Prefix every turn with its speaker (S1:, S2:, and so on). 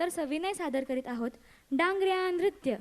S1: तर सविनय सादर करीत आहोत डांगऱ्या नृत्य.